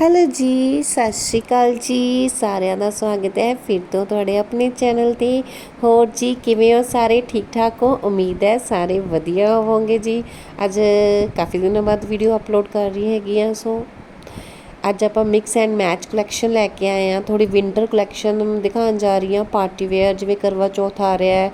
Hello ਜੀ, ਸਤਿ ਸ਼੍ਰੀ ਅਕਾਲ ਜੀ। ਸਾਰਿਆਂ ਦਾ ਸਵਾਗਤ ਹੈ ਫਿਰ ਤੋਂ ਤੁਹਾਡੇ ਆਪਣੇ ਚੈਨਲ ਤੇ। ਹੋਰ ਜੀ, ਕਿਵੇਂ ਹੋ? ਸਾਰੇ ਠੀਕ ਠਾਕ ਹੋ? ਉਮੀਦ ਹੈ ਸਾਰੇ ਵਧੀਆ ਹੋਵੋਗੇ ਜੀ। ਅੱਜ ਕਾਫੀ ਦਿਨਾਂ ਬਾਅਦ ਵੀਡੀਓ ਅਪਲੋਡ ਕਰ ਰਹੀ ਹੈਗੀ ਆ ਸੋ ਅੱਜ ਆਪਾਂ ਮਿਕਸ ਐਂਡ ਮੈਚ ਕਲੈਕਸ਼ਨ ਲੈ ਕੇ ਆਏ ਆ ਥੋੜੀ ਵਿੰਟਰ ਕਲੈਕਸ਼ਨ ਦਿਖਾਉਣ ਜਾ ਰਹੀ ਆ ਪਾਰਟੀ ਵੇਅਰ ਜਿਵੇਂ ਕਰਵਾ ਚੌਥ ਆ ਰਿਹਾ ਹੈ।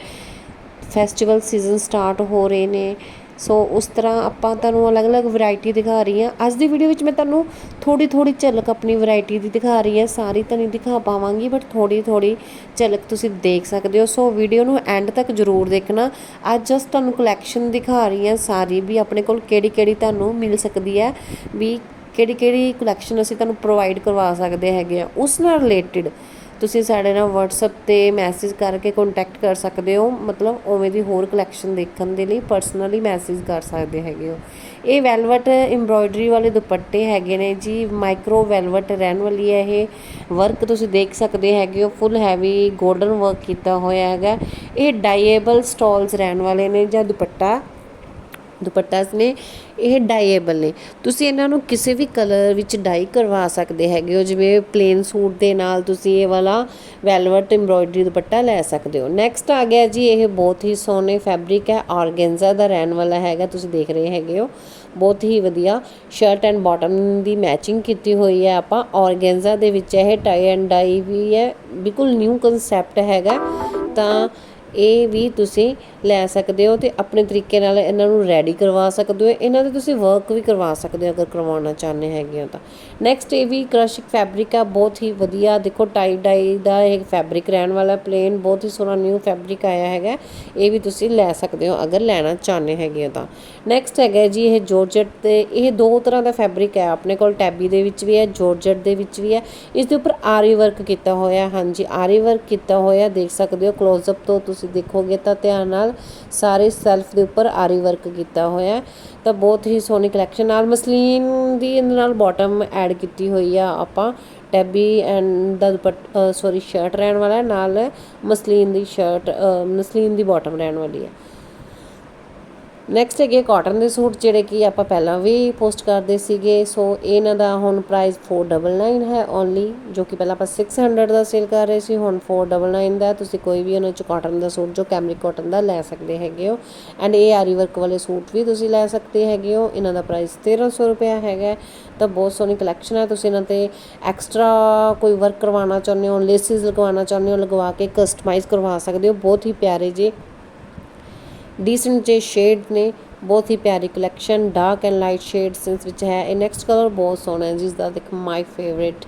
ਫੈਸਟੀਵਲ ਸੀਜ਼ਨ ਸਟਾਰਟ ਹੋ ਰਹੇ ਨੇ। ਸੋ ਉਸ ਤਰ੍ਹਾਂ ਆਪਾਂ ਤੁਹਾਨੂੰ ਅਲੱਗ-ਅਲੱਗ ਵੈਰਾਈਟੀ ਦਿਖਾ ਰਹੀ ਹਾਂ। ਅੱਜ ਦੀ ਵੀਡੀਓ ਵਿੱਚ ਮੈਂ ਤੁਹਾਨੂੰ ਥੋੜੀ ਥੋੜੀ ਝਲਕ ਆਪਣੀ ਵੈਰਾਈਟੀ ਦੀ ਦਿਖਾ ਰਹੀ ਹਾਂ। ਸਾਰੀ ਤਾਂ ਨਹੀਂ ਦਿਖਾ ਪਾਵਾਂਗੀ ਬਟ ਥੋੜੀ ਥੋੜੀ ਝਲਕ ਤੁਸੀਂ ਦੇਖ ਸਕਦੇ ਹੋ। ਸੋ ਵੀਡੀਓ ਨੂੰ ਐਂਡ ਤੱਕ ਜ਼ਰੂਰ ਦੇਖਣਾ। ਅੱਜ ਜਸਟ ਤੁਹਾਨੂੰ ਕਲੈਕਸ਼ਨ ਦਿਖਾ ਰਹੀ ਹਾਂ ਸਾਰੀ ਵੀ ਆਪਣੇ ਕੋਲ ਕਿਹੜੀ ਕਿਹੜੀ ਤੁਹਾਨੂੰ ਮਿਲ ਸਕਦੀ ਹੈ। ਵੀ ਕਿਹੜੀ ਕਿਹੜੀ ਕਲੈਕਸ਼ਨ ਅਸੀਂ ਤੁਹਾਨੂੰ ਪ੍ਰੋਵਾਈਡ ਕਰਵਾ ਸਕਦੇ ਹੈਗੇ ਆ ਉਸ ਨਾਲ ਰਿਲੇਟਡ ਤੁਸੀਂ ਸਾਡੇ ਨਾਲ WhatsApp ਤੇ ਮੈਸੇਜ ਕਰਕੇ ਕੰਟੈਕਟ ਕਰ ਸਕਦੇ ਹੋ, ਮਤਲਬ ਉਵੇਂ ਦੀ ਹੋਰ ਕਲੈਕਸ਼ਨ ਦੇਖਣ ਦੇ ਲਈ ਪਰਸਨਲੀ ਮੈਸੇਜ ਕਰ ਸਕਦੇ ਹੈਗੇ ਹੋ। ਇਹ ਵੈਲਵਟ ਐਮਬ੍ਰੋਇਡਰੀ ਵਾਲੇ ਦੁਪੱਟੇ ਹੈਗੇ ਨੇ ਜੀ ਮਾਈਕਰੋ ਵੈਲਵਟ ਰਹਿਣ ਵਾਲੀ ਹੈ ਇਹ। ਵਰਕ ਤੁਸੀਂ ਦੇਖ ਸਕਦੇ ਹੈਗੇ ਹੋ ਫੁੱਲ ਹੈਵੀ 골ਡਨ ਵਰਕ ਕੀਤਾ ਹੋਇਆ ਹੈਗਾ। ਇਹ ਡਾਈਏਬਲ ਸਟਾਲਸ ਰਹਿਣ ਵਾਲੇ ਨੇ ਜਾਂ ਦੁਪੱਟਾ ਦੁਪੱਟਾਸ ਨੇ। ਇਹ ਡਾਈਏਬਲ ਨੇ। ਤੁਸੀਂ ਇਹਨਾਂ ਨੂੰ ਕਿਸੇ ਵੀ ਕਲਰ ਵਿੱਚ ਡਾਈ ਕਰਵਾ ਸਕਦੇ ਹੈਗੇ ਹੋ, ਜਿਵੇਂ ਪਲੇਨ ਸੂਟ ਦੇ ਨਾਲ ਤੁਸੀਂ ਇਹ ਵਾਲਾ ਵੈਲਵਟ ਐਮਬ੍ਰੋਇਡਰੀ ਦੁਪੱਟਾ ਲੈ ਸਕਦੇ ਹੋ। ਨੈਕਸਟ ਆ ਗਿਆ ਜੀ, ਇਹ ਬਹੁਤ ਹੀ ਸੋਹਣੇ ਫੈਬਰਿਕ ਹੈ ਆਰਗੈਂਜ਼ਾ ਦਾ ਰਹਿਣ ਵਾਲਾ ਹੈਗਾ, ਤੁਸੀਂ ਦੇਖ ਰਹੇ ਹੈਗੇ ਹੋ। ਬਹੁਤ ਹੀ ਵਧੀਆ ਸ਼ਰਟ ਐਂਡ ਬਾਟਮ ਦੀ ਮੈਚਿੰਗ ਕੀਤੀ ਹੋਈ ਹੈ ਆਪਾਂ। ਆਰਗੈਂਜ਼ਾ ਦੇ ਵਿੱਚ ਇਹ ਟਾਈ ਐਂਡ ਡਾਈ ਵੀ ਹੈ, ਬਿਲਕੁਲ ਨਿਊ ਕਨਸੈਪਟ ਹੈਗਾ। ਤਾਂ ਇਹ ਵੀ ਤੁਸੀਂ ਲੈ ਸਕਦੇ ਹੋ ਤੇ ਆਪਣੇ ਤਰੀਕੇ ਨਾਲ ਇਹਨਾਂ ਨੂੰ ਰੈਡੀ ਕਰਵਾ ਸਕਦੇ ਹੋ। ਇਹਨਾਂ ਦੇ ਤੁਸੀਂ ਵਰਕ ਵੀ ਕਰਵਾ ਸਕਦੇ ਹੋ ਅਗਰ ਕਰਵਾਉਣਾ ਚਾਹੁੰਦੇ ਹੈਗੇ ਹੋ ਤਾਂ। ਨੈਕਸਟ ਇਹ ਵੀ ਕ੍ਰਸ਼ਿਕ ਫੈਬਰਿਕ ਆ, ਬਹੁਤ ਹੀ ਵਧੀਆ। ਦੇਖੋ ਟਾਈ ਡਾਈ ਦਾ ਇਹ ਫੈਬਰਿਕ ਰਹਿਣ ਵਾਲਾ ਪਲੇਨ ਬਹੁਤ ਹੀ ਸੋਹਣਾ ਨਿਊ ਫੈਬਰਿਕ ਆਇਆ ਹੈਗਾ। ਇਹ ਵੀ ਤੁਸੀਂ ਲੈ ਸਕਦੇ ਹੋ ਅਗਰ ਲੈਣਾ ਚਾਹੁੰਦੇ ਹੈਗੇ ਹੋ ਤਾਂ। ਨੈਕਸਟ ਹੈਗਾ ਜੀ ਇਹ ਜੋਰਜਟ ਤੇ ਇਹ ਦੋ ਤਰ੍ਹਾਂ ਦਾ ਫੈਬਰਿਕ ਹੈ ਆਪਣੇ ਕੋਲ ਟੈਬੀ ਦੇ ਵਿੱਚ ਵੀ ਹੈ ਜੋਰਜਟ ਦੇ ਵਿੱਚ ਵੀ ਹੈ। ਇਸ ਦੇ ਉੱਪਰ ਆਰੀ ਵਰਕ ਕੀਤਾ ਹੋਇਆ, ਹਾਂਜੀ ਆਰੀ ਵਰਕ ਕੀਤਾ ਹੋਇਆ। ਦੇਖ ਸਕਦੇ ਹੋ ক্লোਜ਼ ਅਪ ਤੋਂ ਤੁਸੀਂ ਦੇਖੋਗੇ ਤਾਂ ਧਿਆਨ ਨਾਲ ਸਾਰੇ ਸੈਲਫ ਦੇ ਉੱਪਰ ਆਰੀ ਵਰਕ ਕੀਤਾ ਹੋਇਆ ਤਾਂ ਬਹੁਤ ਹੀ ਸੋਹਣੀ ਕਲੈਕਸ਼ਨ ਨਾਲ ਮਸਲੀਨ ਦੀ ਇਹਦੇ ਨਾਲ ਬਾਟਮ ਐਡ ਕੀਤੀ ਹੋਈ ਆ ਆਪਾਂ। ਟੈਬੀ ਐਂਡ ਦਾ ਦੁਪੱਟ ਸੌਰੀ ਸ਼ਰਟ ਰਹਿਣ ਵਾਲਾ ਨਾਲ ਮਸਲੀਨ ਦੀ ਸ਼ਰਟ ਮਸਲੀਨ ਦੀ ਬਾਟਮ ਰਹਿਣ ਵਾਲੀ ਹੈ। ਨੈਕਸਟ ਹੈਗੇ ਕਾਟਨ ਦੇ ਸੂਟ, ਜਿਹੜੇ ਕਿ ਆਪਾਂ ਪਹਿਲਾਂ ਵੀ ਪੋਸਟ ਕਰਦੇ ਸੀਗੇ। ਸੋ ਇਹਨਾਂ ਦਾ ਹੁਣ ਪ੍ਰਾਈਸ 499 ਹੈ ਓਨਲੀ ਜੋ ਕਿ ਪਹਿਲਾਂ ਆਪਾਂ 600 ਦਾ ਸੇਲ ਕਰ ਰਹੇ ਸੀ, ਹੁਣ 499 ਦਾ ਤੁਸੀਂ ਕੋਈ ਵੀ ਉਹਨਾਂ ਚ ਕਾਟਨ ਦਾ ਸੂਟ, ਜੋ ਕੈਮਰਿਕ ਕਾਟਨ ਦਾ ਲੈ ਸਕਦੇ ਹੈਗੇ ਹੋ। ਐਂਡ ਇਹ ਆਰੀ ਵਰਕ ਵਾਲੇ ਸੂਟ ਵੀ ਤੁਸੀਂ ਲੈ ਸਕਦੇ ਹੈਗੇ ਹੋ। ਇਹਨਾਂ ਦਾ ਪ੍ਰਾਈਸ 1300 ਰੁਪਏ ਹੈਗਾ ਤਾਂ ਬਹੁਤ ਸੋਹਣੀ ਕਲੈਕਸ਼ਨ ਹੈ। ਤੁਸੀਂ ਇਹਨਾਂ ਤੇ ਐਕਸਟਰਾ ਕੋਈ ਵਰਕ ਕਰਵਾਉਣਾ ਚਾਹੁੰਦੇ ਹੋ ਲੇਸਿਸ ਲਗਵਾਉਣਾ ਚਾਹੁੰਦੇ ਹੋ, ਲਗਵਾ ਕੇ ਕਸਟਮਾਈਜ਼ ਕਰਵਾ ਸਕਦੇ ਹੋ। ਬਹੁਤ ਹੀ ਪਿਆਰੇ ਜੀ ਡੀਸੈਂਟ ਜੇ ਸ਼ੇਡ ਨੇ, ਬਹੁਤ ਹੀ ਪਿਆਰੀ collection dark and light shades ਵਿੱਚ ਹੈ। ਇਹ ਨੈਕਸਟ ਕਲਰ ਬਹੁਤ ਸੋਹਣਾ ਹੈ ਜਿਸ ਦਾ ਦੇਖ my favourite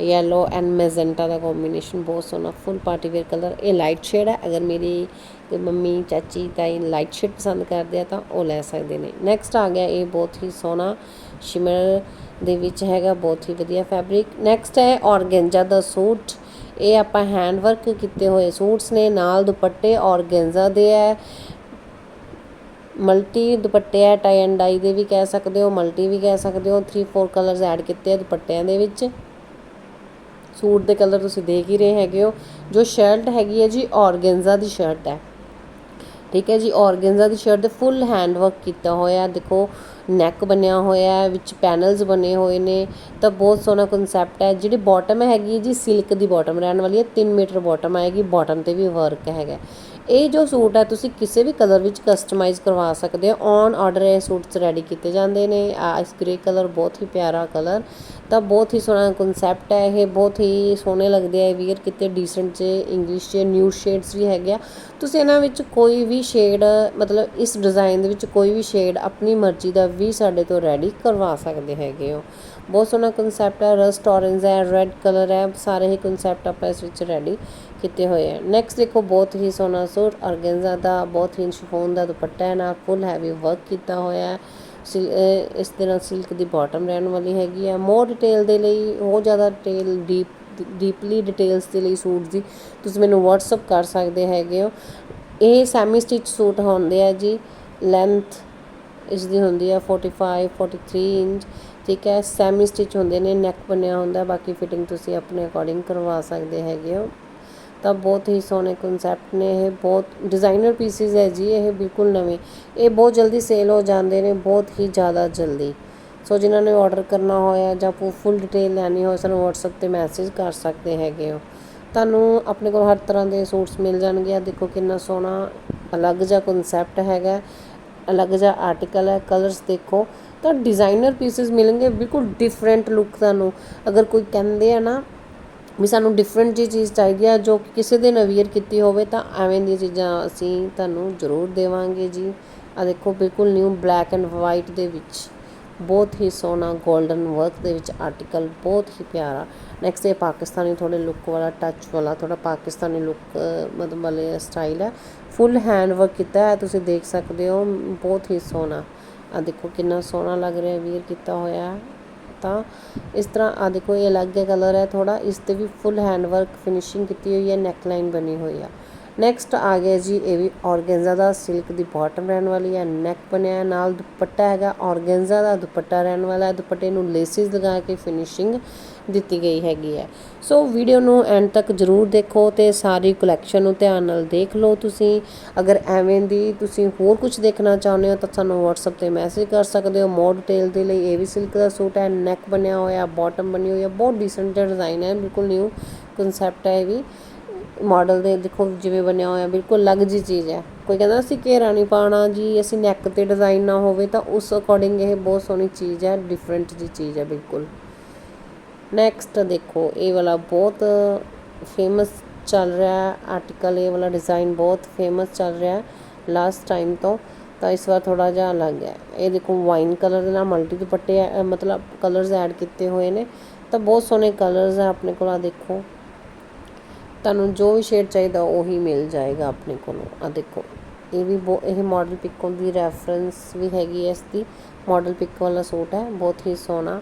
yellow and magenta the combination ਬਹੁਤ ਸੋਹਣਾ ਫੁੱਲ ਪਾਰਟੀ ਵੇਅਰ ਕਲਰ ਇਹ ਲਾਈਟ ਸ਼ੇਡ ਹੈ। ਅਗਰ ਮੇਰੀ ਕੋਈ ਮੰਮੀ, ਚਾਚੀ, ਤਾਈ ਲਾਈਟ ਸ਼ੇਡ ਪਸੰਦ ਕਰਦੇ ਆ, ਤਾਂ ਉਹ ਲੈ ਸਕਦੇ ਨੇ। ਨੈਕਸਟ ਆ ਗਿਆ ਇਹ ਬਹੁਤ ਹੀ ਸੋਹਣਾ ਸ਼ਿਮਰ ਦੇ ਵਿੱਚ ਹੈਗਾ, ਬਹੁਤ ਹੀ ਵਧੀਆ ਫੈਬਰਿਕ ਨੈਕਸਟ ਹੈ ਔਰਗੈਂਜਾ ਦਾ ਸੂਟ। ਇਹ ਆਪਾਂ ਹੈਂਡ ਵਰਕ ਕੀਤੇ ਹੋਏ ਸੂਟਸ ਨੇ, ਨਾਲ ਦੁਪੱਟੇ ਔਰਗੈਂਜ਼ਾ ਦੇ ਹੈ। ਮਲਟੀ ਦੁਪੱਟੇ ਹੈ ਟਾਈ ਐਂਡ ਡਾਈ ਦੇ ਵੀ ਕਹਿ ਸਕਦੇ ਹੋ, ਮਲਟੀ ਵੀ ਕਹਿ ਸਕਦੇ ਹੋ 3 4 ਕਲਰਸ ਐਡ ਕੀਤੇ ਆ ਦੁਪੱਟਿਆਂ ਦੇ ਵਿੱਚ। ਸੂਟ ਦੇ ਕਲਰ ਤੁਸੀਂ ਦੇਖ ਹੀ ਰਹੇ ਹੈਗੇ ਹੋ। ਜੋ ਸ਼ਰਟ ਹੈਗੀ ਹੈ ਜੀ, ਔਰਗੈਂਜ਼ਾ ਦੀ ਸ਼ਰਟ ਹੈ। ਠੀਕ ਹੈ ਜੀ, ਔਰਗੈਂਜ਼ਾ ਦੀ ਸ਼ਰਟ ਦੇ ਫੁੱਲ ਹੈਂਡ ਵਰਕ ਕੀਤਾ ਹੋਇਆ ਦੇਖੋ ਨੈਕ ਬਣਿਆ ਹੋਇਆ ਹੈ, ਵਿੱਚ ਪੈਨਲਸ ਬਣੇ ਹੋਏ ਨੇ। ਤਾਂ ਬਹੁਤ ਸੋਹਣਾ ਕਨਸੈਪਟ ਹੈ। ਜਿਹੜੀ ਬਾਟਮ ਹੈਗੀ ਜੀ ਸਿਲਕ ਦੀ ਬਾਟਮ ਰਹਿਣ ਵਾਲੀ ਹੈ। 3 ਮੀਟਰ ਬਾਟਮ ਆਏਗੀ। ਬਾਟਮ ਤੇ ਵੀ ਵਰਕ ਹੈਗਾ। ਇਹ ਜੋ ਸੂਟ ਹੈ, ਤੁਸੀਂ ਕਿਸੇ ਵੀ ਕਲਰ ਵਿੱਚ ਕਸਟਮਾਈਜ਼ ਕਰਵਾ ਸਕਦੇ ਹੋ। ਔਨ ਆਰਡਰ ਇਹ ਸੂਟਸ ਰੈਡੀ ਕੀਤੇ ਜਾਂਦੇ ਨੇ। ਇਸ ਗ੍ਰੇ ਕਲਰ ਬਹੁਤ ਹੀ ਪਿਆਰਾ ਕਲਰ। ਤਾਂ ਬਹੁਤ ਹੀ ਸੋਹਣਾ ਕਨਸੈਪਟ ਹੈ ਇਹ। ਬਹੁਤ ਹੀ ਸੋਹਣੇ ਲੱਗਦੇ ਆ। ਵੀਅਰ ਕਿਤੇ ਡੀਸੈਂਟ ਜੇ ਇੰਗਲਿਸ਼ ਜੇ ਨਿਊ ਸ਼ੇਡਸ ਵੀ ਹੈਗੇ ਆ। ਤੁਸੀਂ ਇਹਨਾਂ ਵਿੱਚ ਕੋਈ ਵੀ ਸ਼ੇਡ ਮਤਲਬ ਇਸ ਡਿਜ਼ਾਈਨ ਦੇ ਵਿੱਚ ਕੋਈ ਵੀ ਸ਼ੇਡ ਆਪਣੀ ਮਰਜ਼ੀ ਦਾ ਵੀ ਸਾਡੇ ਤੋਂ ਰੈਡੀ ਕਰਵਾ ਸਕਦੇ ਹੈਗੇ ਹੋ। ਬਹੁਤ ਸੋਹਣਾ ਕਨਸੈਪਟ ਹੈ। ਰਸਟ ਔਰੇਂਜ ਹੈ ਰੈੱਡ ਕਲਰ ਹੈ। ਸਾਰੇ ਹੀ ਕਨਸੈਪਟ ਆਪਾਂ ਇਸ ਵਿੱਚ ਰੈਡੀ ਕੀਤੇ ਹੋਏ ਆ ਨੈਕਸਟ ਦੇਖੋ, ਬਹੁਤ ਹੀ ਸੋਹਣਾ ਸੂਟ ਔਰਗੈਂਜ਼ਾ ਦਾ ਬਹੁਤ ਹੀ ਸ਼ਿਫੋਨ ਦਾ ਦੁਪੱਟਾ ਹੈ ਨਾਲ ਫੁੱਲ ਹੈਵੀ ਵਰਕ ਕੀਤਾ ਹੋਇਆ ਹੈ। ਇਸ ਦੇ ਨਾਲ ਸਿਲਕ ਦੀ ਬਾਟਮ ਰਹਿਣ ਵਾਲੀ ਹੈਗੀ ਹੈ। ਮੋਰ ਡਿਟੇਲ ਦੇ ਲਈ, ਹੋਰ ਜ਼ਿਆਦਾ ਡਿਟੇਲ ਡੀਪ ਡੀਪਲੀ ਡਿਟੇਲਸ ਦੇ ਲਈ ਸੂਟ ਦੀ ਤੁਸੀਂ ਮੈਨੂੰ WhatsApp ਕਰ ਸਕਦੇ ਹੈਗੇ ਹੋ। ਇਹ ਸੈਮੀ ਸਟਿਚ ਸੂਟ ਹੁੰਦੇ ਆ ਜੀ ਲੈਂਥ ਇਸ ਦੀ ਹੁੰਦੀ ਹੈ 45 43 ਇੰਚ, ਠੀਕ ਹੈ। ਸੈਮੀ ਸਟਿਚ ਹੁੰਦੇ ਨੇ ਨੈਕ ਬਣਿਆ ਹੁੰਦਾ, ਬਾਕੀ ਫਿਟਿੰਗ ਤੁਸੀਂ ਆਪਣੇ ਅਕੋਰਡਿੰਗ ਕਰਵਾ ਸਕਦੇ ਹੈਗੇ ਹੋ। ਤਾਂ ਬਹੁਤ ਹੀ ਸੋਹਣੇ ਕਨਸੈਪਟ ਨੇ ਇਹ, ਬਹੁਤ ਡਿਜ਼ਾਈਨਰ ਪੀਸਿਸ ਹੈ ਜੀ, ਇਹ ਬਿਲਕੁਲ ਨਵੇਂ। ਇਹ ਬਹੁਤ ਜਲਦੀ ਸੇਲ ਹੋ ਜਾਂਦੇ ਨੇ, ਬਹੁਤ ਹੀ ਜ਼ਿਆਦਾ ਜਲਦੀ। ਸੋ ਜਿਨ੍ਹਾਂ ਨੇ ਆਰਡਰ ਕਰਨਾ ਹੋਇਆ ਜਾਂ ਫੁੱਲ ਡਿਟੇਲ ਲੈਣੀ ਹੋਵੇ ਸਾਨੂੰ WhatsApp ਤੇ ਮੈਸੇਜ ਕਰ ਸਕਦੇ ਹੈਗੇ ਹੋ। ਤੁਹਾਨੂੰ ਆਪਣੇ ਕੋਲ ਹਰ ਤਰ੍ਹਾਂ ਦੇ ਸੂਟਸ ਮਿਲ ਜਾਣਗੇ। ਆ ਦੇਖੋ ਕਿੰਨਾ ਸੋਹਣਾ, ਅਲੱਗ ਜਿਹਾ ਕਨਸੈਪਟ ਹੈਗਾ। ਅਲੱਗ ਜਿਹਾ ਆਰਟੀਕਲ ਹੈ ਕਲਰਸ ਦੇਖੋ। ਤਾਂ ਡਿਜ਼ਾਈਨਰ ਪੀਸਸ ਮਿਲਣਗੇ, ਬਿਲਕੁਲ ਡਿਫਰੈਂਟ ਲੁੱਕ ਤੁਹਾਨੂੰ। ਅਗਰ ਕੋਈ ਕਹਿੰਦੇ ਆ ਨਾ ਵੀ ਸਾਨੂੰ ਡਿਫਰੈਂਟ ਜਿਹੀ ਚੀਜ਼ ਚਾਹੀਦੀ ਆ ਜੋ ਕਿਸੇ ਦਿਨ ਨਵੀਅਰ ਕੀਤੀ ਹੋਵੇ ਤਾਂ ਐਵੇਂ ਦੀਆਂ ਚੀਜ਼ਾਂ ਅਸੀਂ ਤੁਹਾਨੂੰ ਜ਼ਰੂਰ ਦੇਵਾਂਗੇ ਜੀ। ਆ ਦੇਖੋ, ਬਿਲਕੁਲ ਨਿਊ ਬਲੈਕ ਐਂਡ ਵਾਈਟ ਦੇ ਵਿੱਚ ਬਹੁਤ ਹੀ ਸੋਹਣਾ 골ਡਨ ਵਰਕ ਦੇ ਵਿੱਚ ਆਰਟੀਕਲ ਬਹੁਤ ਹੀ ਪਿਆਰਾ। ਨੈਕਸਟ ਇਹ ਪਾਕਿਸਤਾਨੀ ਥੋੜੇ ਲੁੱਕ ਵਾਲਾ ਟੱਚ ਵਾਲਾ ਥੋੜਾ ਪਾਕਿਸਤਾਨੀ ਲੁੱਕ ਮਤਲਬ ਵਾਲੇ ਸਟਾਈਲ ਹੈ। ਫੁੱਲ ਹੈਂਡ ਵਰਕ ਕੀਤਾ ਹੈ, ਤੁਸੀਂ ਦੇਖ ਸਕਦੇ ਹੋ, ਬਹੁਤ ਹੀ ਸੋਹਣਾ। ਆ ਦੇਖੋ, ਕਿੰਨਾ ਸੋਹਣਾ ਲੱਗ ਰਿਹਾ ਵੀਅਰ ਕੀਤਾ ਹੋਇਆ। ਹੈ ਤਾਂ ਇਸ ਤਰ੍ਹਾਂ, ਆਹ ਦੇਖੋ, ਇਹ ਅਲੱਗ ਕਲਰ ਹੈ ਥੋੜਾ ਇਸ ਤੇ ਵੀ ਫੁੱਲ ਹੈਂਡ ਵਰਕ ਫਿਨਿਸ਼ਿੰਗ ਕੀਤੀ ਹੋਈ ਹੈ ਨੈਕ ਲਾਈਨ ਬਣੀ ਹੋਈ ਆ। ਨੈਕਸਟ ਆ ਗਿਆ ਜੀ, ਇਹ ਵੀ ਔਰਗੈਂਜ਼ਾ ਦਾ ਸਿਲਕ ਦੀ ਬਾਟਮ ਰਹਿਣ ਵਾਲੀ ਹੈ ਨੈਕ ਬਣਿਆ ਨਾਲ ਦੁਪੱਟਾ ਹੈਗਾ ਔਰਗੈਂਜ਼ਾ ਦਾ ਦੁਪੱਟਾ ਰਹਿਣ ਵਾਲਾ ਹੈ, ਦੁਪੱਟੇ ਨੂੰ ਲੇਸਿਸ ਲਗਾ ਕੇ ਫਿਨਿਸ਼ਿੰਗ ਦਿੱਤੀ ਗਈ ਹੈਗੀ ਹੈ। ਸੋ ਵੀਡੀਓ ਨੂੰ ਐਂਡ ਤੱਕ ਜਰੂਰ ਦੇਖੋ ਤੇ ਸਾਰੀ ਕਲੈਕਸ਼ਨ ਨੂੰ ਧਿਆਨ ਨਾਲ ਦੇਖ ਲਓ ਤੁਸੀਂ। ਅਗਰ ਐਵੇਂ ਦੀ ਤੁਸੀਂ ਹੋਰ ਕੁਝ ਦੇਖਣਾ ਚਾਹੁੰਦੇ ਹੋ ਤਾਂ ਸਾਨੂੰ WhatsApp ਤੇ ਮੈਸੇਜ ਕਰ ਸਕਦੇ ਹੋ। ਮੋਰ ਡਿਟੇਲ ਦੇ ਲਈ ਇਹ ਵੀ ਸਿਲਕ ਦਾ ਸੂਟ ਹੈ ਨੈਕ ਬਣਿਆ ਹੋਇਆ ਬਾਟਮ ਬਣੀ ਹੋਈ ਹੈ। ਬਹੁਤ ਡੀਸੈਂਟ ਜਿਹਾ ਡਿਜ਼ਾਈਨ ਹੈ, ਬਿਲਕੁਲ ਨਿਊ ਕਨਸੈਪਟ ਹੈ ਇਹ ਵੀ। ਮਾਡਲ ਦੇ ਦੇਖੋ ਜਿਵੇਂ ਬਣਿਆ ਹੋਇਆ, ਬਿਲਕੁਲ ਅਲੱਗ ਜੀ ਚੀਜ਼ ਹੈ। ਕੋਈ ਕਹਿੰਦਾ ਅਸੀਂ ਘੇਰਾ ਨਹੀਂ ਪਾਣਾ ਜੀ, ਅਸੀਂ ਨੈਕ ਤੇ ਡਿਜ਼ਾਈਨ ਨਾ ਹੋਵੇ ਤਾਂ ਉਸ ਅਕੋਰਡਿੰਗ ਇਹ ਬਹੁਤ ਸੋਹਣੀ ਚੀਜ਼ ਹੈ ਡਿਫਰੈਂਟ ਜੀ ਚੀਜ਼ ਹੈ, ਬਿਲਕੁਲ। ਨੈਕਸਟ ਦੇਖੋ, ਇਹ ਵਾਲਾ ਬਹੁਤ ਫੇਮਸ ਚੱਲ ਰਿਹਾ ਆਰਟੀਕਲ ਇਹ ਵਾਲਾ ਡਿਜ਼ਾਈਨ ਬਹੁਤ ਫੇਮਸ ਚੱਲ ਰਿਹਾ ਲਾਸਟ ਟਾਈਮ ਤੋਂ। ਤਾਂ ਇਸ ਵਾਰ ਥੋੜਾ ਜਿਹਾ ਅਲੱਗ ਹੈ। ਇਹ ਦੇਖੋ ਵਾਈਨ ਕਲਰ ਦੇ ਨਾਲ ਮਲਟੀ ਦੁਪੱਟੇ ਐ- ਮਤਲਬ ਕਲਰਸ ਐਡ ਕੀਤੇ ਹੋਏ ਨੇ। ਤਾਂ ਬਹੁਤ ਸੋਹਣੇ ਕਲਰਸ ਹੈ ਆਪਣੇ ਕੋਲ ਆ ਦੇਖੋ। ਤੁਹਾਨੂੰ ਜੋ ਵੀ ਸ਼ੇਡ ਚਾਹੀਦਾ, ਉਹੀ ਮਿਲ ਜਾਏਗਾ ਆਪਣੇ ਕੋਲੋਂ। ਆ ਦੇਖੋ, ਇਹ ਵੀ ਬਹੁ- ਇਹ ਮਾਡਲ ਪਿਕੋ ਦੀ ਰੈਫਰੈਂਸ ਵੀ ਹੈਗੀ ਹੈ ਇਸ ਦੀ। ਮਾਡਲ ਪਿਕ ਵਾਲਾ ਸੂਟ ਹੈ, ਬਹੁਤ ਹੀ ਸੋਹਣਾ।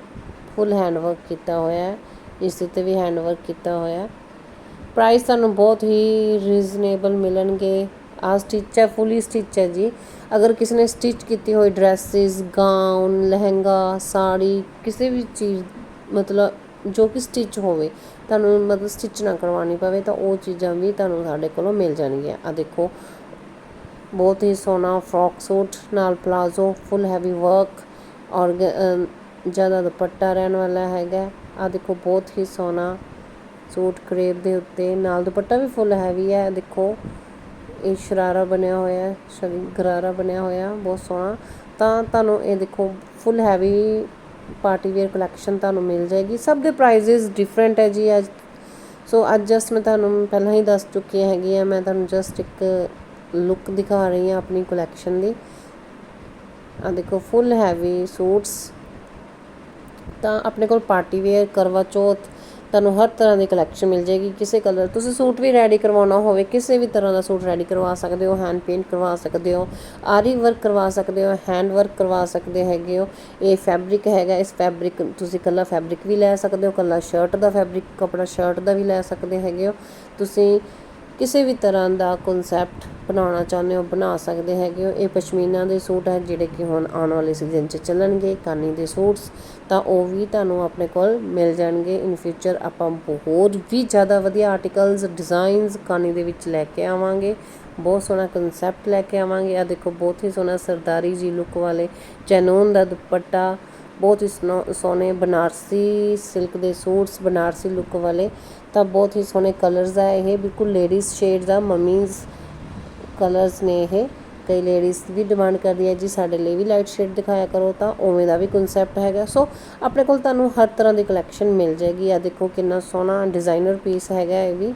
ਫੁੱਲ ਹੈਂਡ ਵਰਕ ਕੀਤਾ ਹੋਇਆ ਹੈ, ਇਸ ਉੱਤੇ ਵੀ ਹੈਂਡ ਵਰਕ ਕੀਤਾ ਹੋਇਆ ਹੈ। ਪ੍ਰਾਈਸ ਤੁਹਾਨੂੰ ਬਹੁਤ ਹੀ ਰੀਜ਼ਨੇਬਲ ਮਿਲਣਗੇ। ਆ ਸਟਿਚ ਹੈ ਫੁੱਲੀ ਸਟਿਚ ਹੈ ਜੀ। ਅਗਰ ਕਿਸੇ ਨੇ ਸਟਿਚ ਕੀਤੀ ਹੋਈ ਡਰੈਸਿਸ ਗਾਊਨ ਲਹਿੰਗਾ, ਸਾੜੀ, ਕਿਸੇ ਵੀ ਚੀਜ਼, ਮਤਲਬ ਜੋ ਕਿ ਸਟਿਚ ਹੋਵੇ, ਤੁਹਾਨੂੰ ਮਤਲਬ ਸਟਿਚ ਨਾ ਕਰਵਾਉਣੀ ਪਵੇ, ਤਾਂ ਉਹ ਚੀਜ਼ਾਂ ਵੀ ਤੁਹਾਨੂੰ ਸਾਡੇ ਕੋਲੋਂ ਮਿਲ ਜਾਣਗੀਆਂ। ਆ ਦੇਖੋ, ਬਹੁਤ ਹੀ ਸੋਹਣਾ ਫਰੋਕ ਸੂਟ ਨਾਲ ਪਲਾਜ਼ੋ ਫੁੱਲ ਹੈਵੀ ਵਰਕ ਔਰ ਜ਼ਿਆਦਾ ਦੁਪੱਟਾ ਰਹਿਣ ਵਾਲਾ ਹੈਗਾ। ਆ ਦੇਖੋ, ਬਹੁਤ ਹੀ ਸੋਹਣਾ ਸੂਟ ਕਰੇਪ ਦੇ ਉੱਤੇ। ਨਾਲ ਦੁਪੱਟਾ ਵੀ ਫੁੱਲ ਹੈਵੀ ਹੈ। ਦੇਖੋ, ਇਹ ਸ਼ਰਾਰਾ ਬਣਿਆ ਹੋਇਆ ਸ਼ਰੀ ਗਰਾਰਾ ਬਣਿਆ ਹੋਇਆ ਬਹੁਤ ਸੋਹਣਾ। ਤਾਂ ਤੁਹਾਨੂੰ ਇਹ ਦੇਖੋ, full heavy party wear collection ਤੁਹਾਨੂੰ ਮਿਲ ਜਾਏਗੀ। ਸਭ ਦੇ ਪ੍ਰਾਈजेस ਡਿਫਰੈਂਟ ਹੈ ਜੀ। ਅੱਜ ਸੋ, ਅੱਜ ਜਸਟ ਮੈਂ ਤੁਹਾਨੂੰ ਪਹਿਲਾਂ ਹੀ ਦੱਸ ਚੁੱਕੀ ਹੈਗੀ ਆ ਮੈਂ ਤੁਹਾਨੂੰ ਜਸਟ ਇੱਕ ਲੁੱਕ ਦਿਖਾ ਰਹੀ ਹਾਂ ਆਪਣੀ ਕਲੈਕਸ਼ਨ ਦੀ। ਆ ਦੇਖੋ, ਫੁੱਲ ਹੈਵੀ ਸੂਟਸ। ਤਾਂ ਆਪਣੇ ਕੋਲ ਪਾਰਟੀ ਵੇਅਰ, ਕਰਵਾ ਚੌਥ, ਤੁਹਾਨੂੰ ਹਰ ਤਰ੍ਹਾਂ ਦੀ ਕਲੈਕਸ਼ਨ ਮਿਲ ਜਾਏਗੀ, ਕਿਸੇ ਕਲਰ ਤੁਸੀਂ ਸੂਟ ਵੀ ਰੈਡੀ ਕਰਵਾਉਣਾ ਹੋਵੇ, ਕਿਸੇ ਵੀ ਤਰ੍ਹਾਂ ਦਾ ਸੂਟ ਰੈਡੀ ਕਰਵਾ ਸਕਦੇ ਹੋ ਹੈਂਡ ਪੇਂਟ ਕਰਵਾ ਸਕਦੇ ਹੋ, ਆਰੀ ਵਰਕ ਕਰਵਾ ਸਕਦੇ ਹੋ ਹੈਂਡ ਵਰਕ ਕਰਵਾ ਸਕਦੇ ਹੈਗੇ ਹੋ, ਇਹ ਫੈਬਰਿਕ ਹੈਗਾ, ਇਸ ਫੈਬਰਿਕ ਤੁਸੀਂ ਕੱਲਾ ਫੈਬਰਿਕ ਵੀ ਲੈ ਸਕਦੇ ਹੋ, ਕੱਲਾ ਸ਼ਰਟ ਦਾ ਫੈਬਰਿਕ ਕਪੜਾ ਸ਼ਰਟ ਦਾ ਵੀ ਲੈ ਸਕਦੇ ਹੈਗੇ ਹੋ, ਤੁਸੀਂ ਕਿਸੇ ਵੀ ਤਰ੍ਹਾਂ ਦਾ ਕਨਸੈਪਟ ਬਣਾਉਣਾ ਚਾਹੁੰਦੇ ਹੋ, ਬਣਾ ਸਕਦੇ ਹੈਗੇ ਹੋ, ਇਹ ਪਸ਼ਮੀਨਾ ਦੇ ਸੂਟ ਹੈ, ਜਿਹੜੇ ਕਿ ਹੁਣ ਆਉਣ ਵਾਲੇ ਸੀਜ਼ਨ 'ਚ ਚੱਲਣਗੇ, ਕਾਨੀ ਦੇ ਸੂਟਸ ਤਾਂ ਉਹ ਵੀ ਤੁਹਾਨੂੰ ਆਪਣੇ ਕੋਲ ਮਿਲ ਜਾਣਗੇ ਇਨ ਫਿਊਚਰ ਆਪਾਂ ਹੋਰ ਵੀ ਜ਼ਿਆਦਾ ਵਧੀਆ ਆਰਟੀਕਲਸ ਡਿਜ਼ਾਈਨਸ ਕਹਾਣੀ ਦੇ ਵਿੱਚ ਲੈ ਕੇ ਆਵਾਂਗੇ। ਬਹੁਤ ਸੋਹਣਾ ਕਨਸੈਪਟ ਲੈ ਕੇ ਆਵਾਂਗੇ। ਆ ਦੇਖੋ, ਬਹੁਤ ਹੀ ਸੋਹਣਾ ਸਰਦਾਰੀ ਜੀ ਲੁੱਕ ਵਾਲੇ ਚੈਨੂਨ ਦਾ ਦੁਪੱਟਾ, ਬਹੁਤ ਹੀ ਸੋਹਣਾ- ਸੋਹਣੇ ਬਨਾਰਸੀ ਸਿਲਕ ਦੇ ਸੂਟਸ, ਬਨਾਰਸੀ ਲੁੱਕ ਵਾਲੇ, ਤਾਂ ਬਹੁਤ ਹੀ ਸੋਹਣੇ ਕਲਰਸ ਆ ਇਹ। ਬਿਲਕੁਲ ਲੇਡੀਜ਼ ਸ਼ੇਡ ਦਾ ਮਮੀਜ਼ ਕਲਰਸ ਨੇ ਇਹ। ਕਈ ਲੇਡੀਜ਼ ਵੀ ਡਿਮਾਂਡ ਕਰਦੀ ਹੈ, ਜੀ ਸਾਡੇ ਲਈ ਵੀ ਲਾਈਟ ਸ਼ੇਡ ਦਿਖਾਇਆ ਕਰੋ, ਤਾਂ ਉਵੇਂ ਦਾ ਵੀ ਕਨਸੈਪਟ ਹੈਗਾ। ਸੋ ਆਪਣੇ ਕੋਲ ਤੁਹਾਨੂੰ ਹਰ ਤਰ੍ਹਾਂ ਦੀ ਕਲੈਕਸ਼ਨ ਮਿਲ ਜਾਏਗੀ। ਆ ਦੇਖੋ ਕਿੰਨਾ ਸੋਹਣਾ ਡਿਜ਼ਾਈਨਰ ਪੀਸ ਹੈਗਾ ਇਹ ਵੀ।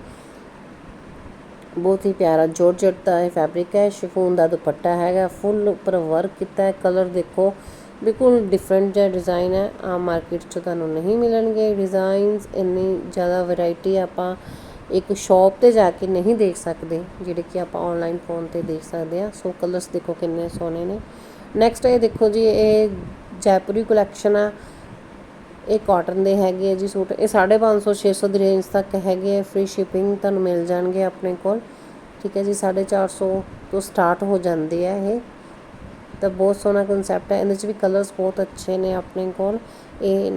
ਬਹੁਤ ਹੀ ਪਿਆਰਾ ਜੋਰਜਟ ਦਾ ਇਹ ਫੈਬਰਿਕ ਹੈ। ਸ਼ਿਫੋਨ ਦਾ ਦੁਪੱਟਾ ਹੈਗਾ ਫੁੱਲ ਉੱਪਰ ਵਰਕ ਕੀਤਾ ਹੈ। ਕਲਰ ਦੇਖੋ, ਬਿਲਕੁਲ ਡਿਫਰੈਂਟ ਜਿਹਾ ਡਿਜ਼ਾਈਨ ਹੈ। ਆ ਮਾਰਕੀਟ 'ਚ ਤੁਹਾਨੂੰ ਨਹੀਂ ਮਿਲਣਗੇ। ਡਿਜ਼ਾਈਨਸ ਇੰਨੀ ਜ਼ਿਆਦਾ ਵੈਰਾਈਟੀ ਆਪਾਂ ਇੱਕ ਸ਼ਾਪ ਤੇ ਜਾ ਕੇ ਨਹੀਂ ਦੇਖ ਸਕਦੇ, ਜਿਹੜੇ ਕਿ ਆਪਾਂ ਆਨਲਾਈਨ ਫੋਨ ਤੇ ਦੇਖ ਸਕਦੇ ਆ ਸੋ ਕਲਰਸ ਦੇਖੋ ਕਿੰਨੇ ਸੋਹਣੇ ਨੇ। ਨੈਕਸਟ ਇਹ ਦੇਖੋ ਜੀ, ਇਹ ਜੈਪੁਰੀ ਕਲੈਕਸ਼ਨ ਆ। ਇਹ ਕਾਟਨ ਦੇ ਹੈਗੇ ਆ ਜੀ ਸੂਟ। ਇਹ 550 600 ਦੀ ਰੇਂਜ ਤੱਕ ਹੈਗੇ ਆ। ਫ੍ਰੀ ਸ਼ਿਪਿੰਗ ਤੁਹਾਨੂੰ ਮਿਲ ਜਾਣਗੇ ਆਪਣੇ ਕੋਲ। ਠੀਕ ਹੈ ਜੀ 450 ਤੋਂ ਸਟਾਰਟ ਹੋ ਜਾਂਦੇ ਆ ਇਹ। ਤਾਂ ਬਹੁਤ ਸੋਹਣਾ ਕਨਸੈਪਟ ਹੈ ਇਹਦੇ ਵਿੱਚ ਵੀ ਕਲਰਸ ਬਹੁਤ ਅੱਛੇ ਨੇ ਆਪਣੇ ਕੋਲ। ਇਹ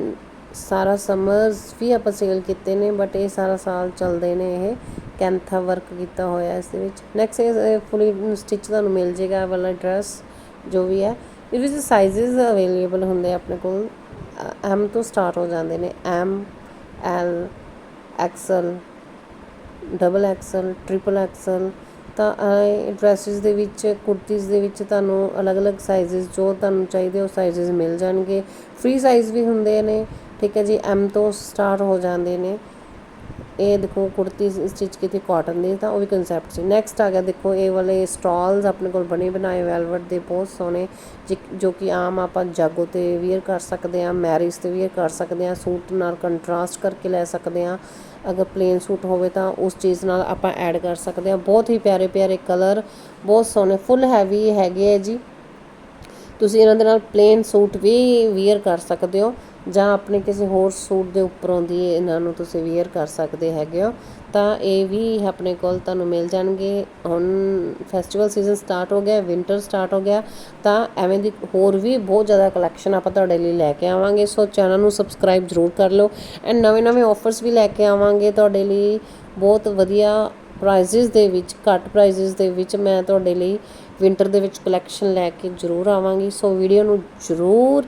ਸਾਰਾ ਸਮਰਸ ਵੀ ਆਪਾਂ ਸੇਲ ਕੀਤੇ ਨੇ ਬਟ ਇਹ ਸਾਰਾ ਸਾਲ ਚੱਲਦੇ ਨੇ ਇਹ। ਕੈਂਥਾ ਵਰਕ ਕੀਤਾ ਹੋਇਆ ਇਸ ਦੇ ਵਿੱਚ। ਨੈਕਸਟ ਇਹ ਫੁੱਲੀ ਸਟਿਚ ਤੁਹਾਨੂੰ ਮਿਲ ਜੇਗਾ ਵਾਲਾ ਡਰੈਸ ਜੋ ਵੀ ਹੈ। ਇਹ ਵਿੱਚ ਸਾਈਜ਼ਸ ਅਵੇਲੇਬਲ ਹੁੰਦੇ ਆਪਣੇ ਕੋਲ। ਐਮ ਤੋਂ ਸਟਾਰਟ ਹੋ ਜਾਂਦੇ ਨੇ। M L XL double XL triple XL ਤਾਂ ਡਰੈਸਿਸ ਦੇ ਵਿੱਚ ਕੁਰਤੀਜ਼ ਦੇ ਵਿੱਚ ਤੁਹਾਨੂੰ ਅਲੱਗ-ਅਲੱਗ ਸਾਈਜ਼ਸ ਜੋ ਤੁਹਾਨੂੰ ਚਾਹੀਦੇ ਉਹ ਸਾਈਜ਼ਸ ਮਿਲ ਜਾਣਗੇ। ਫ੍ਰੀ ਸਾਈਜ਼ ਵੀ ਹੁੰਦੇ ਨੇ। ਠੀਕ ਹੈ ਜੀ ਐਮ ਤੋਂ ਸਟਾਰਟ ਹੋ ਜਾਂਦੇ ਨੇ। ਇਹ ਦੇਖੋ, ਕੁੜਤੀ ਸਟਿਚ ਕੀਤੀ ਕਾਟਨ ਦੀ, ਤਾਂ ਉਹ ਵੀ ਕਨਸੈਪਟ ਸੀ। ਨੈਕਸਟ ਆ ਗਿਆ, ਦੇਖੋ, ਇਹ ਵਾਲੇ ਸਟਾਲਸ ਆਪਣੇ ਕੋਲ ਬਣੇ ਬਣਾਏ ਵੈਲਵਟ ਦੇ ਬਹੁਤ ਸੋਹਣੇ, ਜਿ- ਜੋ ਕਿ ਆਮ ਆਪਾਂ ਜਾਗੋ ਤੇ ਵੀਅਰ ਕਰ ਸਕਦੇ ਆ ਮੈਰਿਜ ਤੇ ਵੀਅਰ ਕਰ ਸਕਦੇ ਆ ਸੂਟ ਨਾਲ ਕੰਟਰਾਸਟ ਕਰਕੇ ਲੈ ਸਕਦੇ ਆ ਅਗਰ ਪਲੇਨ ਸੂਟ ਹੋਵੇ ਤਾਂ ਉਸ ਚੀਜ਼ ਨਾਲ ਆਪਾਂ ਐਡ ਕਰ ਸਕਦੇ ਆ ਬਹੁਤ ਹੀ ਪਿਆਰੇ ਪਿਆਰੇ ਕਲਰ ਬਹੁਤ ਸੋਹਣੇ ਫੁੱਲ ਹੈਵੀ ਹੈਗੇ ਆ ਜੀ। ਤੁਸੀਂ ਇਹਨਾਂ ਦੇ ਨਾਲ ਪਲੇਨ ਸੂਟ ਵੀ ਵੀਅਰ ਕਰ ਸਕਦੇ ਹੋ। ਜਾਂ ਆਪਣੇ ਕਿਸੇ ਹੋਰ ਸੂਟ ਦੇ ਉੱਪਰੋਂ ਦੀ ਇਹਨਾਂ ਨੂੰ ਤੁਸੀਂ ਵੀਅਰ ਕਰ ਸਕਦੇ ਹੈਗੇ ਹੋ, ਤਾਂ ਇਹ ਵੀ ਆਪਣੇ ਕੋਲ ਤੁਹਾਨੂੰ ਮਿਲ ਜਾਣਗੇ। ਹੁਣ ਫੈਸਟੀਵਲ ਸੀਜ਼ਨ ਸਟਾਰਟ ਹੋ ਗਿਆ ਵਿੰਟਰ ਸਟਾਰਟ ਹੋ ਗਿਆ, ਤਾਂ ਐਵੇਂ ਦੀ ਹੋਰ ਵੀ ਬਹੁਤ ਜ਼ਿਆਦਾ ਕਲੈਕਸ਼ਨ ਆਪਾਂ ਤੁਹਾਡੇ ਲਈ ਲੈ ਕੇ ਆਵਾਂਗੇ। ਸੋ ਚੈਨਲ ਨੂੰ ਸਬਸਕ੍ਰਾਈਬ ਜ਼ਰੂਰ ਕਰ ਲਓ ਐਂਡ ਨਵੇਂ ਨਵੇਂ ਆਫਰਸ ਵੀ ਲੈ ਕੇ ਆਵਾਂਗੇ ਤੁਹਾਡੇ ਲਈ। ਬਹੁਤ ਵਧੀਆ ਪ੍ਰਾਈਸਿਸ ਦੇ ਵਿੱਚ, ਘੱਟ ਪ੍ਰਾਈਸਿਸ ਦੇ ਵਿੱਚ ਮੈਂ ਤੁਹਾਡੇ ਲਈ ਵਿੰਟਰ ਦੇ ਵਿੱਚ ਕਲੈਕਸ਼ਨ ਲੈ ਕੇ ਜ਼ਰੂਰ ਆਵਾਂਗੀ। ਸੋ ਵੀਡੀਓ ਨੂੰ ਜ਼ਰੂਰ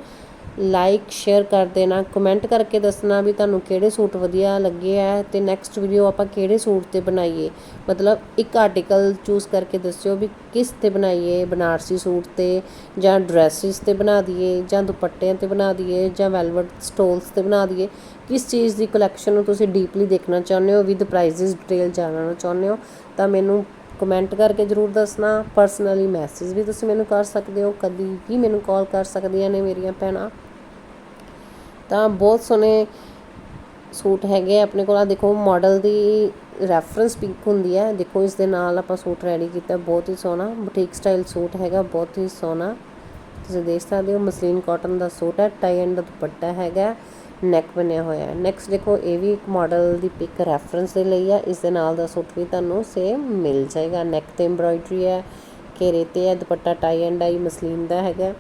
ਲਾਈਕ, ਸ਼ੇਅਰ ਕਰ ਦੇਣਾ। ਕਮੈਂਟ ਕਰਕੇ ਦੱਸਣਾ ਵੀ ਤੁਹਾਨੂੰ ਕਿਹੜੇ ਸੂਟ ਵਧੀਆ ਲੱਗੇ ਆ ਅਤੇ ਨੈਕਸਟ ਵੀਡੀਓ ਆਪਾਂ ਕਿਹੜੇ ਸੂਟ ਤੇ ਬਣਾਈਏ। ਮਤਲਬ ਇੱਕ ਆਰਟੀਕਲ ਚੂਜ਼ ਕਰਕੇ ਦੱਸਿਓ ਵੀ ਕਿਸ ਤੇ ਬਣਾਈਏ। ਬਨਾਰਸੀ ਸੂਟ ਤੇ ਜਾਂ ਡਰੈਸਿਸ ਤੇ ਬਣਾ ਦਈਏ ਜਾਂ ਦੁਪੱਟਿਆਂ ਤੇ ਬਣਾ ਦਈਏ ਜਾਂ ਵੈਲਵਟ ਸਟੋਲਸ ਤੇ ਬਣਾ ਦਈਏ। ਕਿਸ ਚੀਜ਼ ਦੀ ਕਲੈਕਸ਼ਨ ਨੂੰ ਤੁਸੀਂ ਡੀਪਲੀ ਦੇਖਣਾ ਚਾਹੁੰਦੇ ਹੋ ਵਿਦ ਪ੍ਰਾਈਸਿਸ ਡਿਟੇਲ ਜਾਣਨਾ ਚਾਹੁੰਦੇ ਹੋ, ਤਾਂ ਮੈਨੂੰ ਕਮੈਂਟ ਕਰਕੇ ਜਰੂਰ ਦੱਸਣਾ। ਪਰਸਨਲੀ ਮੈਸੇਜ ਵੀ ਤੁਸੀਂ ਮੈਨੂੰ ਕਰ ਸਕਦੇ ਹੋ। ਕਦੀ ਵੀ ਮੈਨੂੰ ਕਾਲ ਕਰ ਸਕਦੀਆਂ ਨੇ ਮੇਰੀਆਂ ਭੈਣਾਂ। ਤਾਂ ਬਹੁਤ ਸੋਹਣੇ ਸੂਟ ਹੈਗੇ ਆ ਆਪਣੇ ਕੋਲ। ਆ ਦੇਖੋ ਮਾਡਲ ਦੀ ਰੈਫਰੈਂਸ ਪਿਕ ਹੁੰਦੀ ਹੈ। ਦੇਖੋ, ਇਸ ਦੇ ਨਾਲ ਆਪਾਂ ਸੂਟ ਰੈਡੀ ਕੀਤਾ। ਬਹੁਤ ਹੀ ਸੋਹਣਾ। ਬੁਟੀਕ ਸਟਾਈਲ ਸੂਟ ਹੈਗਾ। ਬਹੁਤ ਹੀ ਸੋਹਣਾ। ਤੁਸੀਂ ਦੇਖ ਸਕਦੇ ਹੋ, ਮਸਲੀਨ ਕਾਟਨ ਦਾ ਸੂਟ ਹੈ। ਟਾਈ ਐਂਡ ਦਾ ਦੁਪੱਟਾ ਹੈਗਾ। ਨੈਕ ਬਣਿਆ ਹੋਇਆ ਹੈ। ਨੈਕਸਟ ਦੇਖੋ, ਇਹ ਵੀ ਇੱਕ ਮਾਡਲ ਦੀ ਪਿਕ ਰੈਫਰੈਂਸ ਦੇ ਲਈ ਹੈ ਇਸ ਦੇ ਨਾਲ ਦਾ ਸੂਟ ਵੀ ਤੁਹਾਨੂੰ ਸੇਮ ਮਿਲ ਜਾਏਗਾ। ਨੈਕ ਤੇ ਐਮਬ੍ਰਾਇਡਰੀ ਹੈ, ਘੇਰੇ ਤੇ ਹੈ, ਦੁਪੱਟਾ ਟਾਈ ਐਂਡ ਆਈ ਮਸਲੀਨ ਦਾ ਹੈਗਾ।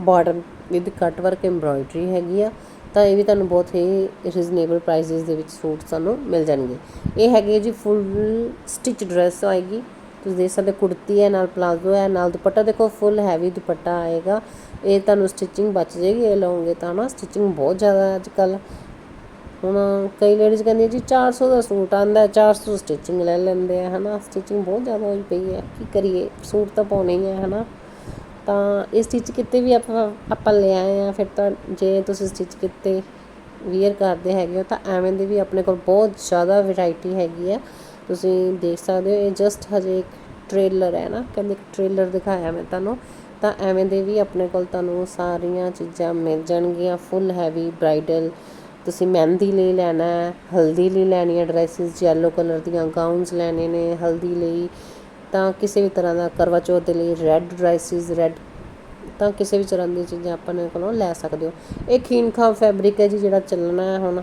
Border with cut work embroidery ਹੈਗੀ ਆ। ਤਾਂ ਇਹ ਵੀ ਤੁਹਾਨੂੰ ਬਹੁਤ ਹੀ ਰੀਜ਼ਨੇਬਲ ਪ੍ਰਾਈਸਿਸ ਦੇ ਵਿੱਚ ਸੂਟ ਸਾਨੂੰ ਮਿਲ ਜਾਣਗੇ। ਇਹ ਹੈਗੇ ਹੈ ਜੀ ਫੁੱਲ ਸਟਿਚ ਡਰੈਸ ਆਏਗੀ। ਤੁਸੀਂ ਦੇਖ ਸਕਦੇ ਹੋ, ਕੁੜਤੀ ਹੈ, ਨਾਲ ਪਲਾਜ਼ੋ ਹੈ, ਨਾਲ ਦੁਪੱਟਾ। ਦੇਖੋ ਫੁੱਲ ਹੈਵੀ ਦੁਪੱਟਾ ਆਏਗਾ। ਇਹ ਤੁਹਾਨੂੰ ਸਟਿਚਿੰਗ ਬਚ ਜਾਏਗੀ, ਇਹ ਲਓਗੇ ਤਾਂ ਨਾ ਸਟਿਚਿੰਗ ਬਹੁਤ ਜ਼ਿਆਦਾ ਅੱਜ ਕੱਲ ਹੁਣ ਕਈ ਲੇਡੀਜ਼ ਕਹਿੰਦੀਆਂ ਜੀ 400 ਦਾ ਸੂਟ ਆਂਦਾ 400 ਸਟਿਚਿੰਗ ਲੈ ਲੈਂਦੇ ਆ, ਹਨਾ? ਸਟਿਚਿੰਗ ਬਹੁਤ ਜ਼ਿਆਦਾ ਹੋਈ ਪਈ ਹੈ, ਕੀ ਕਰੀਏ? ਸੂਟ ਤਾਂ ਪਾਉਣੇ ਹੀ ਹੈ ਹਨਾ? ਤਾਂ ਇਹ ਸਟਿਚ ਕੀਤੇ ਵੀ ਆਪਾਂ ਆਪਾਂ ਲੈ ਆਏ ਆ, ਫਿਰ ਤਾਂ ਜੇ ਤੁਸੀਂ ਸਟਿਚ ਕੀਤੇ ਵੀਅਰ ਕਰਦੇ ਹੈਗੇ ਹੋ, ਤਾਂ ਐਵੇਂ ਦੇ ਵੀ ਆਪਣੇ ਕੋਲ ਬਹੁਤ ਜ਼ਿਆਦਾ ਵੈਰਾਈਟੀ ਹੈਗੀ ਆ। ਤੁਸੀਂ ਦੇਖ ਸਕਦੇ ਹੋ, ਇਹ ਜਸਟ ਹਜੇ ਇੱਕ ਟ੍ਰੇਲਰ ਹੈ ਨਾ, ਕਹਿੰਦੇ ਇੱਕ ਟ੍ਰੇਲਰ ਦਿਖਾਇਆ ਮੈਂ ਤੁਹਾਨੂੰ। ਤਾਂ ਐਵੇਂ ਦੇ ਵੀ ਆਪਣੇ ਕੋਲ ਤੁਹਾਨੂੰ ਸਾਰੀਆਂ ਚੀਜ਼ਾਂ ਮਿਲ ਜਾਣਗੀਆਂ ਫੁੱਲ ਹੈਵੀ ਬ੍ਰਾਈਡਲ ਤੁਸੀਂ ਮਹਿੰਦੀ ਲਈ ਲੈਣਾ ਹਲਦੀ ਲਈ ਲੈਣੀ ਹੈ ਡਰੈਸਿਸ ਯੈਲੋ ਕਲਰ ਦੀਆਂ ਗਾਊਨਸ ਲੈਣੇ ਨੇ ਹਲਦੀ ਲਈ। ਤਾਂ ਕਿਸੇ ਵੀ ਤਰ੍ਹਾਂ ਦਾ ਕਰਵਾ ਚੌਥ ਦੇ ਲਈ ਰੈੱਡ ਡਰੈਸਿਸ ਰੈੱਡ ਤਾਂ ਕਿਸੇ ਵੀ ਤਰ੍ਹਾਂ ਦੀ ਚੀਜ਼ਾਂ ਆਪਣੇ ਕੋਲੋਂ ਲੈ ਸਕਦੇ ਹੋ। ਇਹ ਖੀਨ ਫੈਬਰਿਕ ਹੈ ਜੀ, ਜਿਹੜਾ ਚੱਲਣਾ ਹੈ ਹੁਣ।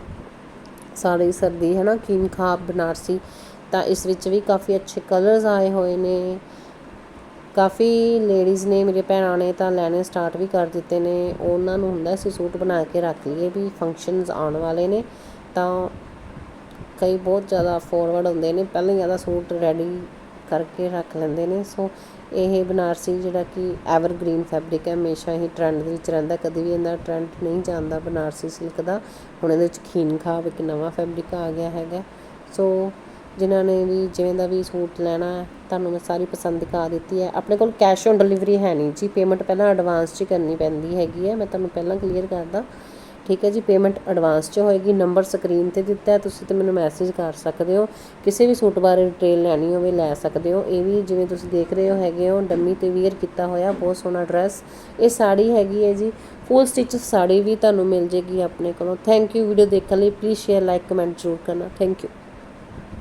ਸਾਰੀ ਸਰਦੀ ਹੈ ਨਾ ਖੀਨ ਖਾਬ ਬਨਾਰਸੀ। ਤਾਂ ਇਸ ਵਿੱਚ ਵੀ ਕਾਫੀ ਅੱਛੇ ਕਲਰਸ ਆਏ ਹੋਏ ਨੇ। ਕਾਫੀ ਲੇਡੀਜ਼ ਨੇ, ਮੇਰੇ ਭੈਣਾਂ ਨੇ ਤਾਂ ਲੈਣੇ ਸਟਾਰਟ ਵੀ ਕਰ ਦਿੱਤੇ ਨੇ। ਉਹਨਾਂ ਨੂੰ ਹੁੰਦਾ ਅਸੀਂ ਸੂਟ ਬਣਾ ਕੇ ਰੱਖ ਲਈਏ ਵੀ ਫੰਕਸ਼ਨਸ ਆਉਣ ਵਾਲੇ ਨੇ। ਤਾਂ ਕਈ ਬਹੁਤ ਜ਼ਿਆਦਾ ਫੋਰਵਰਡ ਹੁੰਦੇ ਨੇ, ਪਹਿਲਾਂ ਹੀ ਜ਼ਿਆਦਾ ਸੂਟ ਰੈਡੀ ਕਰਕੇ ਰੱਖ ਲੈਂਦੇ ਨੇ। ਸੋ ਇਹ ਬਨਾਰਸੀ ਜਿਹੜਾ ਕਿ ਐਵਰਗ੍ਰੀਨ ਫੈਬਰਿਕ ਹੈ, ਹਮੇਸ਼ਾ ਹੀ ਟ੍ਰੈਂਡ ਦੇ ਵਿੱਚ ਰਹਿੰਦਾ। ਕਦੇ ਵੀ ਇਹਦਾ ਟ੍ਰੈਂਡ ਨਹੀਂ ਜਾਂਦਾ ਬਨਾਰਸੀ ਸਿਲਕ ਦਾ। ਹੁਣ ਇਹਦੇ ਵਿੱਚ ਖੀਨ ਖਾਬ ਇੱਕ ਨਵਾਂ ਫੈਬਰਿਕ ਆ ਗਿਆ ਹੈਗਾ। ਸੋ ਜਿਨ੍ਹਾਂ ਨੇ ਵੀ ਜਿਵੇਂ ਦਾ ਵੀ ਸੂਟ ਲੈਣਾ ਤੁਹਾਨੂੰ ਮੈਂ ਸਾਰੀ ਪਸੰਦ ਦਿਖਾ ਦਿੱਤੀ ਹੈ। ਆਪਣੇ ਕੋਲ ਕੈਸ਼ ਔਨ ਡਿਲੀਵਰੀ ਹੈ ਨਹੀਂ ਜੀ। ਪੇਮੈਂਟ ਪਹਿਲਾਂ ਐਡਵਾਂਸ 'ਚ ਹੀ ਕਰਨੀ ਪੈਂਦੀ ਹੈਗੀ ਹੈ। ਮੈਂ ਤੁਹਾਨੂੰ ਪਹਿਲਾਂ ਕਲੀਅਰ ਕਰਦਾ। ਠੀਕ ਹੈ ਜੀ ਪੇਮੈਂਟ ਐਡਵਾਂਸ 'ਚ ਹੋਏਗੀ। ਨੰਬਰ ਸਕਰੀਨ ਤੇ ਦਿੱਤਾ ਤੁਸੀਂ ਤੇ ਮੈਨੂੰ ਮੈਸੇਜ ਕਰ ਸਕਦੇ ਹੋ। ਕਿਸੇ ਵੀ ਸੂਟ ਬਾਰੇ ਡਿਟੇਲ ਲੈਣੀ ਹੋਵੇ, ਲੈ ਸਕਦੇ ਹੋ। ਇਹ ਵੀ ਜਿਵੇਂ ਤੁਸੀਂ ਦੇਖ ਰਹੇ ਹੋ, ਹੈਗੇ ਹੋ। ਡੰਮੀ ਤੇ ਵੀਅਰ ਕੀਤਾ ਹੋਇਆ, ਬਹੁਤ ਸੋਹਣਾ ਡਰੈਸ ਇਹ ਸਾੜੀ ਹੈਗੀ ਹੈ ਜੀ। ਫੁੱਲ ਸਟਿਚ ਸਾੜੀ ਵੀ ਤੁਹਾਨੂੰ ਮਿਲ ਜੇਗੀ ਆਪਣੇ ਕੋਲੋਂ। ਥੈਂਕ ਯੂ ਵੀਡੀਓ ਦੇਖਣ ਲਈ ਪਲੀਜ਼ ਸ਼ੇਅਰ ਲਾਈਕ ਕਮੈਂਟ ਜ਼ਰੂਰ ਕਰਨਾ। Thank you